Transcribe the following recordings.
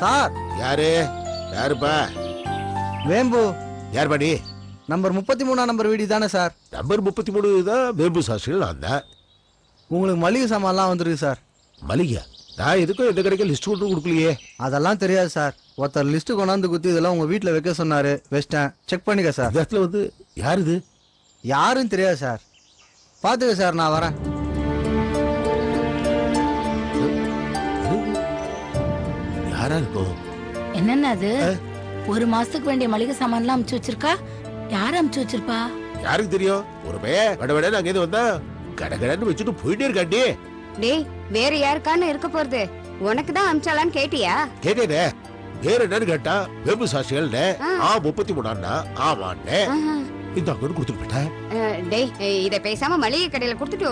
Sir. யாரு? யாருப்பா? வேம்பு. யார் பாடி நம்பர் முப்பத்தி மூணாம் நம்பர் வீடு தானே சார். நம்பர் முப்பத்தி மூணு தான் வேம்பு சாஸ்திரிகள் நான் தான் உங்களுக்கு மளிகை சாமான்லாம் வந்திருக்கு சார். மளிகை? நான் எதுக்கும் எந்த கடைக்கும் லிஸ்ட் கொண்டு கொடுக்கலையே. அதெல்லாம் தெரியாது சார். ஒருத்தர் லிஸ்ட் கொண்டாந்து குத்தி இதெல்லாம் உங்க வீட்டில் வைக்க சொன்னாரு. வச்சிட்டேன். செக் பண்ணிக்க சார். இடத்துல வந்து யார் இது? யாரும் தெரியாது சார். பார்த்துக்க சார் நான் வரேன். யாரா இருக்கும். என்னென்ன அது? ஒரு மாசத்துக்கு வேண்டிய மளிகை சாமான்லாம் அமுச்சு வச்சிருக்கா? யார் அமுச்சு வச்சிருப்பா? யாருக்கு தெரியும்? ஒரு பையன் வட வட அங்கே இருந்து வந்தா கடகடன்னு வச்சுட்டு போயிட்டே இருக்காண்டி டேய். வேற யாருக்கான்னு இருக்க போறது. உனக்கு தான் அமிச்சாலான்னு கேட்டியா? கேட்டேனே. பேர் என்னன்னு கேட்டா வேம்பு சாஸ்திரிகள் ஆ. முப்பத்தி மூணாண்ணா ஆமாண்ணே. இந்த அங்கன்னு கொடுத்துட்டு போயிட்டேன் டேய் இத பேசாம மளிகை கடையில கொடுத்துட்டு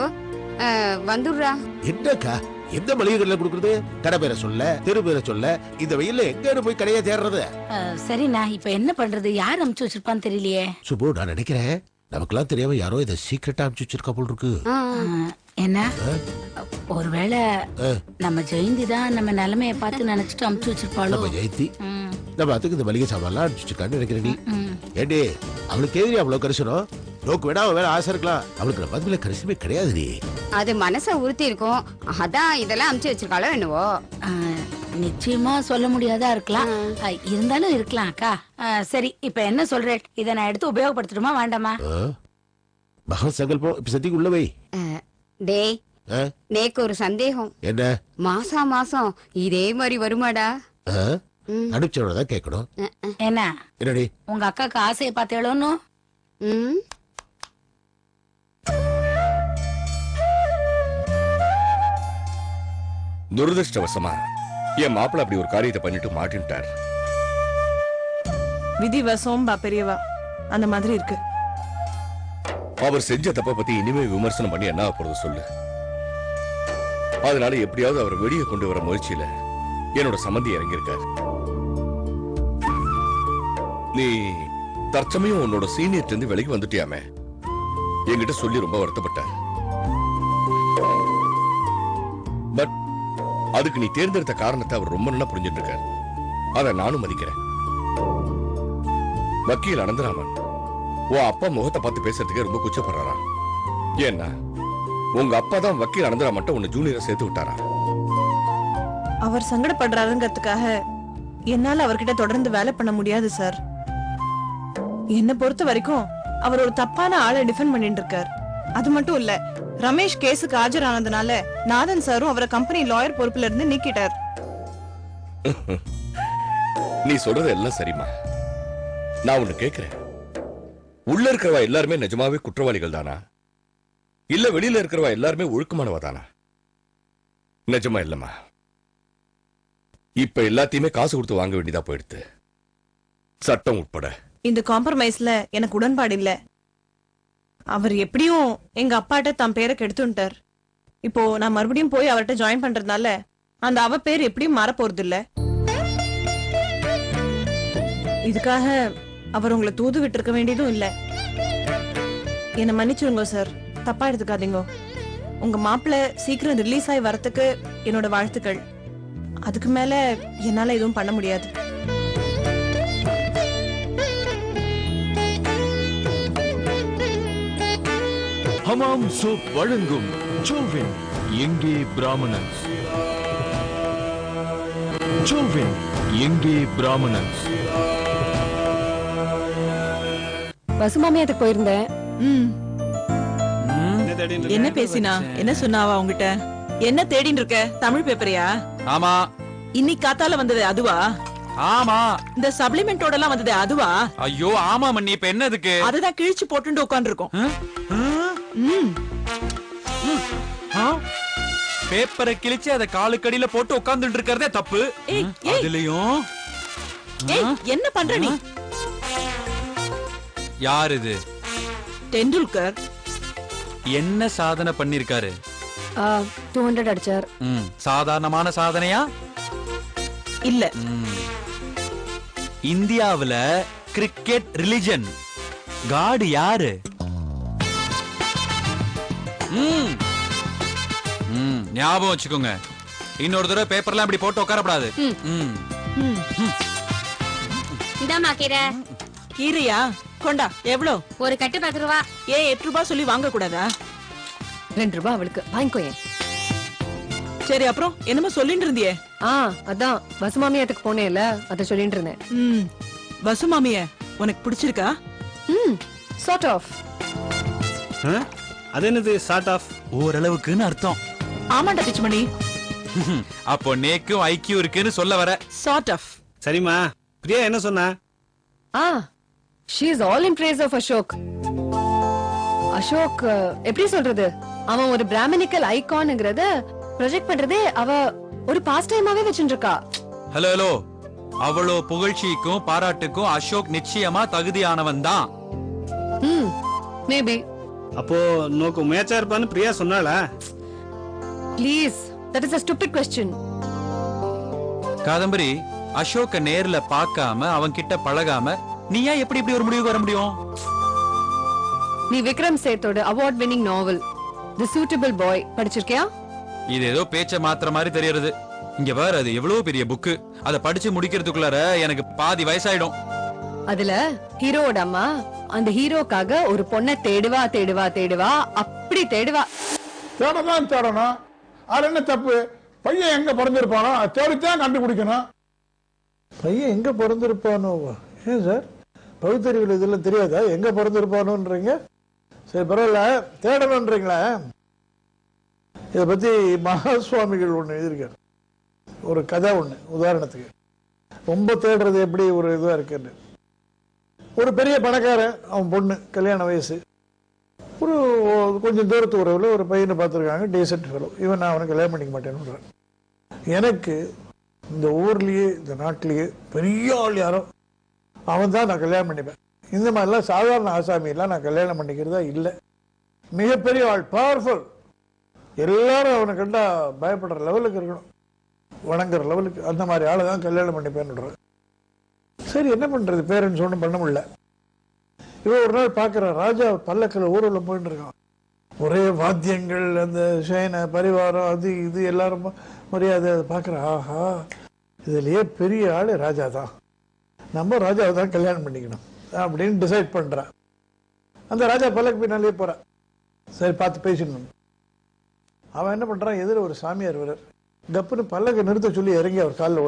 வந்துடுறா. என்னக்கா? எந்த மளிகை கடையில கொடுக்குறது? கடை பேரை சொல்ல தெரு பேரை சொல்ல இந்த வெயில்ல எங்க போய் கடையா தேடுறது சரிண்ணா இப்ப என்ன பண்றது? யார் அமுச்சு வச்சிருப்பான்னு தெரியலையே. சுபு நான் நினைக்கிறேன் நமக்கெல்லாம் தெரியாம யாரோ இதை சீக்கிரட்டா அனுப்பிச்சு வச்சிருக்கா போல் இருக்கு. என்ன? ஒருவேளை. நம்ம ஜெயந்தி தான் நம்ம நிலைமைய பார்த்து நினைச்சிட்டு அமுச்சு வச்சிருப்பாளோ? நம்ம ஜெயந்தி நம்ம அதுக்கு இந்த மளிகை சாமான்லாம் அனுப்பிச்சு வச்சிருக்கான்னு நினைக்கிறேன் நீ. ம். ஏண்டி அவளுக்கு எதிரி அவ்வளவு கரிசனம்? நோக்கு வேணா வேலை ஆசை இருக்கலாம். அவளுக்கு நம்ம மேல கரிசனமே கிடையாது நீ. அது மனச உறுத்தி இருக்கும் அதான் இதெல்லாம் அமிச்சு வச்சிருக்காளோ என்னவோ. நிச்சயமா சொல்ல முடியாதா இருக்கலாம். இருந்தாலும் இருக்கலாம் அக்கா. சரி இப்ப என்ன சொல்றேன்? இதை நான் எடுத்து உபயோகப்படுத்தணுமா வேண்டாமா? மகன் சங்கல்பம் இப்ப சத்திக்கு உள்ள வை. அஹ், டேய்? நேக்கு ஒரு சந்தேகம். என்ன? மாசா மாசம் இதே மாதிரி வருமாடா? தான் கேட்கணும். என்ன? என்னடி? உங்க அக்காக்கு ஆசையை பார்த்தேளோன்னு துரதிருஷ்டவசமா? என் மாப்பிள்ள அப்படி ஒரு காரியத்தை பண்ணிட்டு மாட்டின்ட்டார். விதி வசோம்பா பெரியவா. அந்த மாதிரி இருக்கு. அவர் செஞ்ச தப்ப பத்தி இனிமே விமர்சனம் பண்ணி என்ன போறது சொல்லு. அதனால எப்படியாவது அவர் வெளியே கொண்டு வர முயற்சியில என்னோட சம்மந்தி இறங்கியிருக்காரு. நீ தற்சமயம் உன்னோட சீனியர்ட்ட இருந்து விலகி வந்துட்டியாமே? என்கிட்ட சொல்லி ரொம்ப வருத்தப்பட்ட. பட் அதுக்கு நீ தேர்ந்தெடுத்த காரணத்தை அவர் ரொம்ப நல்லா புரிஞ்சிட்டு இருக்காரு அதை நானும் மதிக்கிறேன். வக்கீல் அனந்தராமன் உன் அப்பா முகத்தை பார்த்து பேசுறதுக்கே ரொம்ப குச்சப்படுறாரா? ஏன்னா உங்க அப்பா தான் வக்கீல் அனந்தராமன் உன்னை ஜூனியரை சேர்த்து விட்டாரா? அவர் சங்கடப்படுறாருங்கிறதுக்காக என்னால அவர்கிட்ட தொடர்ந்து வேலை பண்ண முடியாது சார். என்ன பொறுத்த வரைக்கும் அவர் ஒரு தப்பான ஆளை டிஃபெண்ட் பண்ணிட்டு இருக்கார் அது மட்டும் இல்ல ரமேஷ் கேஸுக்கு ஆஜரானதுனால நாதன் சாரும் அவரை கம்பெனி லாயர் பொறுப்புல இருந்து நீக்கிட்டார். நீ சொல்றது எல்லாம் சரிம்மா. நான் ஒண்ணு கேக்குறேன். உள்ள இருக்கிறவா எல்லாருமே நிஜமாவே குற்றவாளிகள் தானா? இல்ல வெளியில இருக்கிறவா எல்லாருமே ஒழுக்கமானவா தானா? நிஜமா இல்லம்மா. இப்ப எல்லாத்தையுமே காசு கொடுத்து வாங்க வேண்டியதா போயிடுது சட்டம் உட்பட. இந்த காம்ப்ரமைஸ்ல எனக்கு உடன்பாடு இல்ல. அவர் எப்படியும் எங்க அப்பாட்ட தன் பேரை கெடுத்துட்டார் இப்போ நான் மறுபடியும் போய் அவர்கிட்ட ஜாயின் பண்றதுனால அந்த அவ பேர் எப்படியும் மாற போறது இல்ல இதுக்காக அவர் உங்களை தூது விட்டு இருக்க வேண்டியதும் இல்ல. என்ன மன்னிச்சிருங்க சார் தப்பா எடுத்துக்காதீங்க. உங்க மாப்பிள்ள சீக்கிரம் ரிலீஸ் ஆகி வரத்துக்கு என்னோட வாழ்த்துக்கள். அதுக்கு மேல என்னால எதுவும் பண்ண முடியாது. ஹமாம் சூப் வழங்கும் ஜோவின் எங்கே பிராமணன்ஸ்? ஜோவின் எங்கே பிராமணன்ஸ்? பசுமாமியத்துக்கு போயிருந்தேன். ம். என்ன பேசினா? என்ன சொன்னாவா உங்ககிட்ட என்ன தேடின்னு இருக்க? தமிழ் பேப்பரையா? ஆமா. இன்னைக்கு காத்தால வந்தது அதுவா? ஆமா. இந்த சப்ளிமெண்டோட எல்லாம் வந்தது அதுவா? ஐயோ ஆமா மண்ணி இப்ப என்னதுக்கு? அதுதான் கிழிச்சு போட்டுட்டு உட்கார்ந்து இருக்கோம் பேப்பரை கிழிச்சு அத காலுக்கடியில போட்டு உட்கார்ந்துட்டு இருக்கிறதே தப்பு. அதுலயும் என்ன பண்ற நீ? யார் இது? டெண்டுல்கர். என்ன சாதனை பண்ணிருக்காரு? டூ ஹண்ட்ரட் அடிச்சார். சாதாரணமான சாதனையா? இல்ல. இந்தியாவுல கிரிக்கெட் ரிலிஜன் காடு யாரு? ஞாபகம் வச்சுக்கோங்க. இன்னொரு தடவை பேப்பர்லாம் இப்படி போட்டு உட்காரப்படாது ம். இந்தாம்மா கீரை. கீரையா? கொண்டா எவ்வளோ? ஒரு கட்டு பத்து ரூபா. ஏன் எட்டு ரூபாய் சொல்லி வாங்க கூடாதா ரெண்டு ரூபாய் அவளுக்கு. வாங்கிக்கோயேன் சரி அப்புறம் என்னமோ சொல்லிட்டு இருந்தியே. ஆ அதான். வசுமாமியத்துக்கு போனேன்ல அதை சொல்லிட்டு இருந்தேன். ம். வசு மாமிய உனக்கு பிடிச்சிருக்கா? ம் சார்ட் ஆஃப் அது என்னது சார்ட் ஆஃப் ஓரளவுக்குன்னு அர்த்தம். ஆமாண்டா பிச்சுமணி. அப்போ நேக்கும் ஐக்கியம் இருக்குன்னு சொல்ல வர. சார்ட் ஆஃப் சரிம்மா. பிரியா என்ன சொன்னா? ஆ she is all in praise of Ashok Ashok எப்படி சொல்றது? அவன் ஒரு பிராமணிக்கல் ஐகான்ங்கிறத ப்ரொஜெக்ட் பண்றதே அவ ஒரு பாஸ்ட் டைமாவே வச்சுட்டு இருக்கா ஹலோ ஹலோ அவ்வளோ புகழ்ச்சிக்கும் பாராட்டுக்கும் அசோக் நிச்சயமா தகுதியானவன் தான் ம் மேபி அப்போ நோக்கு முயற்சியா இருப்பான்னு Priya சொன்னாளா? Please that is a stupid question Kadambari Ashoka நேர்ல பார்க்காம அவன் கிட்ட பழகாம நீ ஏன் எப்படி இப்படி ஒரு முடிவுக்கு வர முடியும்? நீ Vikram சேத்தோட award winning novel the Suitable Boy படிச்சிருக்கியா? இது ஏதோ பேச்ச மாத்திர மாதிரி தெரியறது. இங்க வேற அது எவ்வளவு பெரிய புக்கு. அதை படிச்சு முடிக்கிறதுக்குள்ளார எனக்கு பாதி வயசாயிடும். அதுல ஹீரோவோட அம்மா அந்த ஹீரோக்காக ஒரு பொண்ணை தேடுவா தேடுவா தேடுவா. அப்படி தேடுவா. தேடதான் தேடணும். அது என்ன தப்பு? பையன் எங்க பிறந்திருப்பானோ தேடித்தான் கண்டுபிடிக்கணும். பையன் எங்க பிறந்திருப்பானோ? ஏன் சார்? பகுத்தறிவில் இதெல்லாம் தெரியாதா? எங்க பிறந்திருப்பானோன்றீங்க? சரி பரவாயில்ல. தேடணுன்றீங்களா? இதை பத்தி மகா சுவாமிகள் ஒண்ணு எழுதியிருக்காரு. ஒரு கதை ஒண்ணு உதாரணத்துக்கு. ரொம்ப தேடுறது எப்படி ஒரு இதுவா இருக்குன்னு. ஒரு பெரிய பணக்காரன் அவன் பொண்ணு கல்யாண வயசு. ஒரு கொஞ்சம் தூரத்து உறவில் ஒரு பையனை பார்த்துருக்காங்க டீசென்ட் ஃபெலோ இவன் நான் அவனை கல்யாணம் பண்ணிக்க மாட்டேன்னு எனக்கு இந்த ஊர்லேயே இந்த நாட்டிலேயே பெரிய ஆள் யாரோ அவன் தான் நான் கல்யாணம் பண்ணிப்பேன். இந்த மாதிரிலாம் சாதாரண ஆசாமியெல்லாம் நான் கல்யாணம் பண்ணிக்கிறதா இல்லை. மிகப்பெரிய ஆள் பவர்ஃபுல் எல்லாரும் அவனை கண்டா பயப்படுற லெவலுக்கு இருக்கணும். வணங்குற லெவலுக்கு அந்த மாதிரி ஆளை தான் கல்யாணம் பண்ணிப்பேன்னு சரி என்ன பண்றது? பேரண்ட்ஸ் ஒன்றும் பண்ண முடியல. இவன் ஒரு நாள் பார்க்குறான் ராஜா பல்லக்கில் ஊரில் போயிட்டு இருக்கான். ஒரே வாத்தியங்கள் அந்த சேனை பரிவாரம் அது இது எல்லாரும் மரியாதை அதை பார்க்குறான் ஆஹா இதுலயே பெரிய ஆள் ராஜா தான். நம்ம ராஜாவை தான் கல்யாணம் பண்ணிக்கணும் அப்படின்னு டிசைட் பண்ணுறான் அந்த ராஜா பல்லக்கு பின்னாலே போகிறான் சரி பார்த்து பேசிடணும். அவன் என்ன பண்ணுறான் எதிர ஒரு சாமியார் வரார் கப்புன்னு பல்லக்கை நிறுத்த சொல்லி இறங்கி அவர் காலில்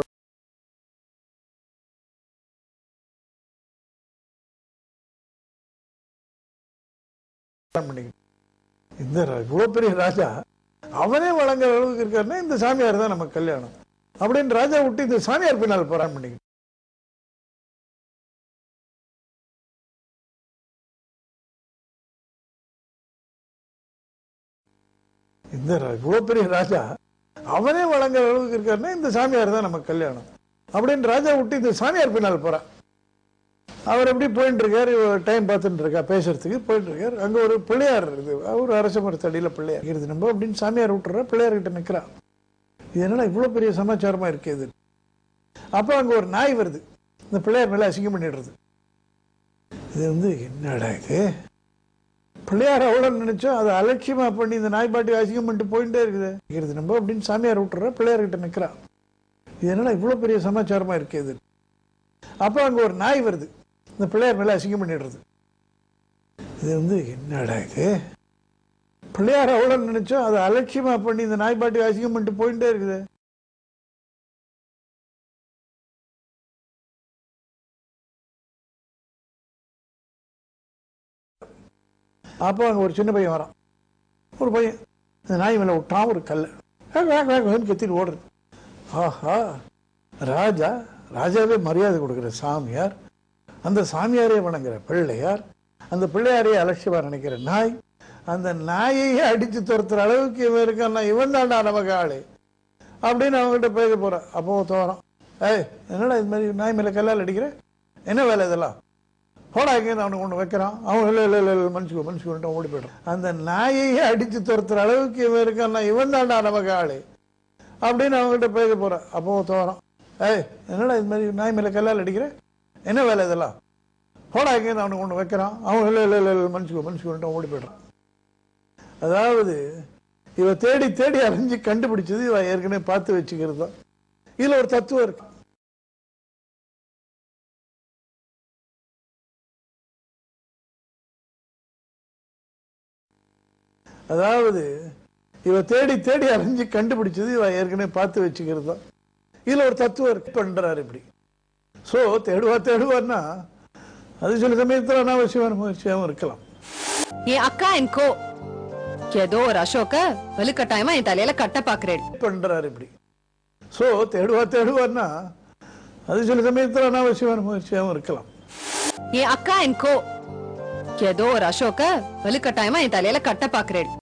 பண்ணிக்கணும். இந்த இவ்வளோ பெரிய ராஜா? அவனே வழங்குற அளவுக்கு இருக்காருன்னா இந்த சாமியார் தான் நமக்கு கல்யாணம். அப்படின்னு ராஜா விட்டு இந்த சாமியார் பின்னால் போறான் பண்ணிக்கணும். இந்த இவ்வளோ பெரிய ராஜா? அவனே வழங்குற அளவுக்கு இருக்காருன்னா இந்த சாமியார் தான் நமக்கு கல்யாணம். அப்படின்னு ராஜா விட்டு இந்த சாமியார் பின்னால் போறான் அவர் எப்படி போயிட்டு இருக்காரு டைம் பார்த்துட்டு இருக்கா பேசுறதுக்கு போயிட்டு இருக்காரு அங்க ஒரு பிள்ளையார் இருக்குது. அவர் அரச மரத்தடியில பிள்ளையார். இருக்குது நம்ம அப்படின்னு சாமியார் விட்டுற பிள்ளையார் கிட்ட நிக்கிறா. இது என்னடா இவ்வளவு பெரிய சமாச்சாரமா இருக்கு இது. அப்போ அங்க ஒரு நாய் வருது. இந்த பிள்ளையார் மேலே அசிங்கம் பண்ணிடுறது. இது வந்து என்னடா இது? பிள்ளையார் அவ்வளோ நினைச்சோம் அதை அலட்சியமா பண்ணி இந்த நாய் பாட்டி அசிங்கம் பண்ணிட்டு போயிட்டே இருக்குது. இருக்குது நம்ம அப்படின்னு சாமியார் விட்டுற பிள்ளையார் கிட்ட நிக்கிறா. இது என்னடா இவ்வளவு பெரிய சமாச்சாரமா இருக்கு இது. அப்போ அங்க ஒரு நாய் வருது. இந்த பிள்ளையார் மேலே அசிங்கம் பண்ணிடுறது. இது வந்து என்னடா இது? பிள்ளையார் அவ்வளோ நினைச்சோம் அதை அலட்சியமா பண்ணி இந்த நாய்ப்பாட்டி அசிங்கம் பண்ணிட்டு போயிட்டே இருக்குது. அப்போ அங்கே ஒரு சின்ன பையன் வரான். ஒரு பையன் இந்த நாய் மேலே விட்டான் ஒரு கல் வேக வேகன்னு கத்திட்டு ஓடுறது. ஆஹா ராஜா ராஜாவே மரியாதை கொடுக்குற சாமியார். அந்த சாமியாரே வணங்குற பிள்ளையார் அந்த பிள்ளையாரையே அலட்சியமாக நினைக்கிற நாய் அந்த நாயையே அடித்து துரத்துற அளவுக்கு இவன் இருக்கான்னா இவன் தான்டா நமக்கு ஆளு. அப்படின்னு அவங்ககிட்ட பேச போகிறான் அப்போ தோறான் ஏய் என்னடா இது மாதிரி நாய் மேலே கல்லால் அடிக்கிற? என்ன வேலை இதெல்லாம்? போடா எங்கேருந்து அவனுக்கு ஒன்று வைக்கிறான். அவன் இல்லை இல்லை இல்லை இல்லை மன்னிச்சுக்கோ மன்னிச்சுக்கோன்ட்டு ஓடி போய்டும் அந்த நாயையே அடித்து துரத்துற அளவுக்கு இவன் இருக்கான்னா இவன் தாண்டா நமக்கு ஆளு. அப்படின்னு அவங்ககிட்ட பேச போகிறான் அப்போ தோறான் ஏய் என்னடா இது மாதிரி நாய் மேலே கல்லால் அடிக்கிற? என்ன வேலை இதெல்லாம்? போடா எங்கேருந்து அவனுக்கு ஒன்று வைக்கிறான். அவன் இல்லை இல்லை இல்லை இல்லை மன்னிச்சுக்கோ மன்னிச்சுக்கோன்ட்டு ஓடி போய்ட்றான். அதாவது இவ தேடி தேடி அலைஞ்சு கண்டுபிடிச்சது இவ ஏற்கனவே பார்த்து வச்சுக்கிறது தான். இதில் ஒரு தத்துவம் இருக்கு. அதாவது இவ தேடி தேடி அலைஞ்சு கண்டுபிடிச்சது இவ ஏற்கனவே பார்த்து வச்சுக்கிறது தான். இதுல ஒரு தத்துவம் இருக்கு. பண்றாரு இப்படி. சோ தேடுவா தேடுவான்னா அது சில சமயத்துல அனாவசியமான முயற்சியாகவும் இருக்கலாம். என் அக்கா என் கோ. ஏதோ ஒரு அசோக்க வலுக்கட்டாயமா என் தலையில கட்ட பாக்குறேன். பண்றாரு இப்படி. சோ தேடுவா தேடுவான்னா அது சில சமயத்துல அனாவசியமான முயற்சியாகவும் இருக்கலாம். என் அக்கா என் கோ. ஏதோ ஒரு அசோக்க வலுக்கட்டாயமா என் தலையில கட்ட பாக்குறேன்.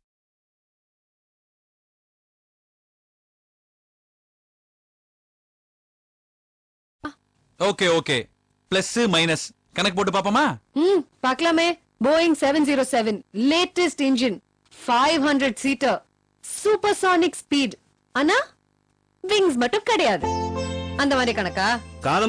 Okay okay. பிளஸ் மைனஸ் கணக்கு போட்டு பாப்போமா ம் பார்க்கலாமே. Boeing seven zero seven latest engine five hundred seater super sonic speed ஆனா விங்ஸ் மட்டும் கிடையாது. அந்த மாதிரி கணக்கா? காலம்